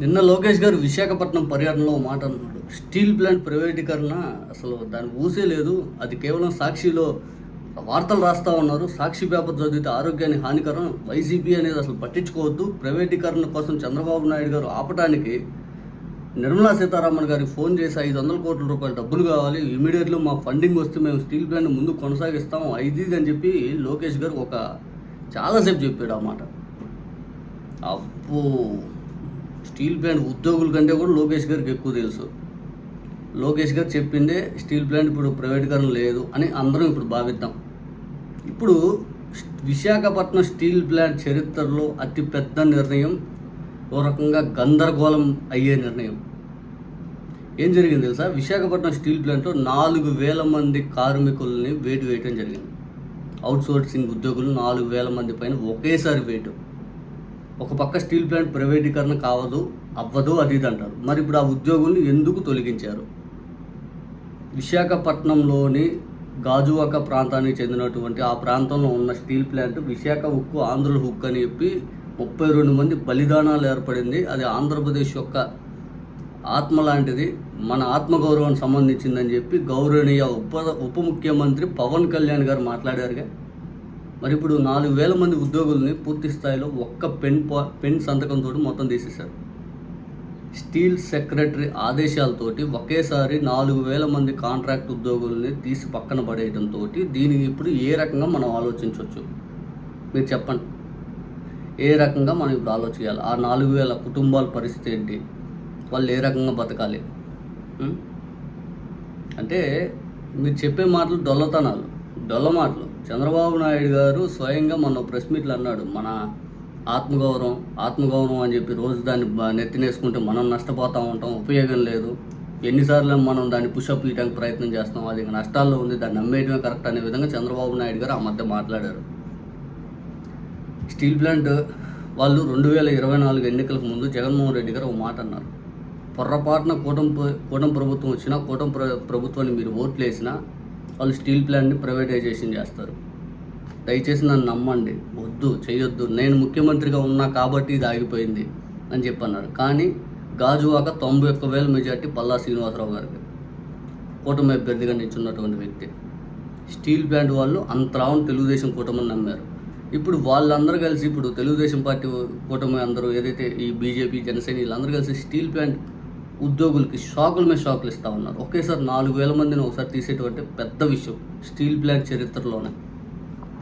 నిన్న లోకేష్ గారు విశాఖపట్నం పర్యటనలో మాట అన్నాడు. స్టీల్ ప్లాంట్ ప్రైవేటీకరణ అసలు దాని ఊసే లేదు. అది కేవలం సాక్షిలో వార్తలు రాస్తా ఉన్నారు. సాక్షి పేపర్ చదివితే ఆరోగ్యానికి హానికరం. వైసీపీ అనేది అసలు పట్టించుకోవద్దు. ప్రైవేటీకరణ కోసం చంద్రబాబు నాయుడు గారు ఆపటానికి నిర్మలా సీతారామన్ గారికి ఫోన్ చేసి ఐదు వందల కోట్ల రూపాయలు డబ్బులు కావాలి. ఇమీడియట్లీ మా ఫండింగ్ వస్తే మేము స్టీల్ ప్లాంట్ ముందు కొనసాగిస్తాం. ఐదు ఇది అని చెప్పి లోకేష్ గారు ఒక చాలాసేపు చెప్పాడు ఆ మాట. అప్పు స్టీల్ ప్లాంట్ ఉద్యోగుల కంటే కూడా లోకేష్ గారికి ఎక్కువ తెలుసు. లోకేష్ గారు చెప్పిందే స్టీల్ ప్లాంట్ ఇప్పుడు ప్రైవేటీకరణ లేదు అని అందరం ఇప్పుడు భావిద్దాం. ఇప్పుడు విశాఖపట్నం స్టీల్ ప్లాంట్ చరిత్రలో అతి పెద్ద నిర్ణయం ఓ రకంగా గందరగోళం అయ్యే నిర్ణయం. ఏం జరిగింది తెలుసా? విశాఖపట్నం స్టీల్ ప్లాంట్లో నాలుగు వేల మంది కార్మికుల్ని వేటు వేయటం జరిగింది. అవుట్సోర్సింగ్ ఉద్యోగులు నాలుగు వేల మంది పైన ఒకేసారి వేటు. ఒక పక్క స్టీల్ ప్లాంట్ ప్రైవేటీకరణ కావదు అవ్వదు అది ఇది అంటారు. మరి ఇప్పుడు ఆ ఉద్యోగుల్ని ఎందుకు తొలగించారు? విశాఖపట్నంలోని గాజువాక ప్రాంతానికి చెందినటువంటి ఆ ప్రాంతంలో ఉన్న స్టీల్ ప్లాంట్ విశాఖ ఉక్కు ఆంధ్రుల హుక్ అని చెప్పి ముప్పై రెండు మంది బలిదానాలు ఏర్పడింది. అది ఆంధ్రప్రదేశ్ యొక్క ఆత్మ లాంటిది మన ఆత్మగౌరవానికి సంబంధించిందని చెప్పి గౌరవనీయ ఉప ఉప ముఖ్యమంత్రి పవన్ కళ్యాణ్ గారు మాట్లాడారుగా. మరి ఇప్పుడు నాలుగు వేల మంది ఉద్యోగుల్ని పూర్తి స్థాయిలో ఒక్క పెన్ పెన్ సంతకంతో మొత్తం తీసేశారు. స్టీల్ సెక్రటరీ ఆదేశాలతోటి ఒకేసారి నాలుగు వేల మంది కాంట్రాక్ట్ ఉద్యోగుల్ని తీసి పక్కన పడేయడంతో దీనికి ఇప్పుడు ఏ రకంగా మనం ఆలోచించవచ్చు మీరు చెప్పండి. ఏ రకంగా మనం ఇప్పుడు ఆలోచించాలి ఆ నాలుగు వేల కుటుంబాల పరిస్థితి ఏంటి? వాళ్ళు ఏ రకంగా బతకాలి? అంటే మీరు చెప్పే మాటలు డొల్లతనాలు డొల్ల మాటలు. చంద్రబాబు నాయుడు గారు స్వయంగా మన ప్రెస్ మీట్లు అన్నాడు మన ఆత్మగౌరవం ఆత్మగౌరవం అని చెప్పి రోజు దాన్ని నెత్తినేసుకుంటే మనం నష్టపోతూ ఉంటాం ఉపయోగం లేదు. ఎన్నిసార్లు మనం దాన్ని పుషప్ ఇవ్వడానికి ప్రయత్నం చేస్తాం అది ఇంకా నష్టాల్లో ఉంది దాన్ని నమ్మేయడమే కరెక్ట్ అనే విధంగా చంద్రబాబు నాయుడు గారు ఆ మధ్య మాట్లాడారు. స్టీల్ ప్లాంట్ వాళ్ళు రెండు వేల ఇరవై నాలుగు ఎన్నికలకు ముందు జగన్మోహన్ రెడ్డి గారు ఒక మాట అన్నారు. పొర్రపాటున కూటమి కూటమి ప్రభుత్వం వచ్చినా కూటమి ప్ర ప్రభుత్వాన్ని మీరు ఓట్లు వేసినా వాళ్ళు స్టీల్ ప్లాంట్ని ప్రైవేటైజేషన్ చేస్తారు. దయచేసి నన్ను నమ్మండి. వద్దు చేయొద్దు. నేను ముఖ్యమంత్రిగా ఉన్నా కాబట్టి ఇది ఆగిపోయింది అని చెప్పి అన్నారు కానీ గాజువాక తొంభై ఒక్క వేల మెజార్టీ పల్లా శ్రీనివాసరావు గారికి కూటమి అభ్యర్థిగా నిల్చున్నటువంటి వ్యక్తి. స్టీల్ ప్లాంట్ వాళ్ళు అంతరావును తెలుగుదేశం కూటమిని నమ్మారు. ఇప్పుడు వాళ్ళందరూ కలిసి ఇప్పుడు తెలుగుదేశం పార్టీ కూటమి అందరూ ఏదైతే ఈ బీజేపీ జనసేన వీళ్ళందరూ కలిసి స్టీల్ ప్లాంట్ ఉద్యోగులకి షాకుల మీద షాకులు ఇస్తూ ఉన్నారు. ఒకేసారి నాలుగు వేల మందిని ఒకసారి తీసేటువంటి పెద్ద విషయం స్టీల్ ప్లాంట్ చరిత్రలోనే.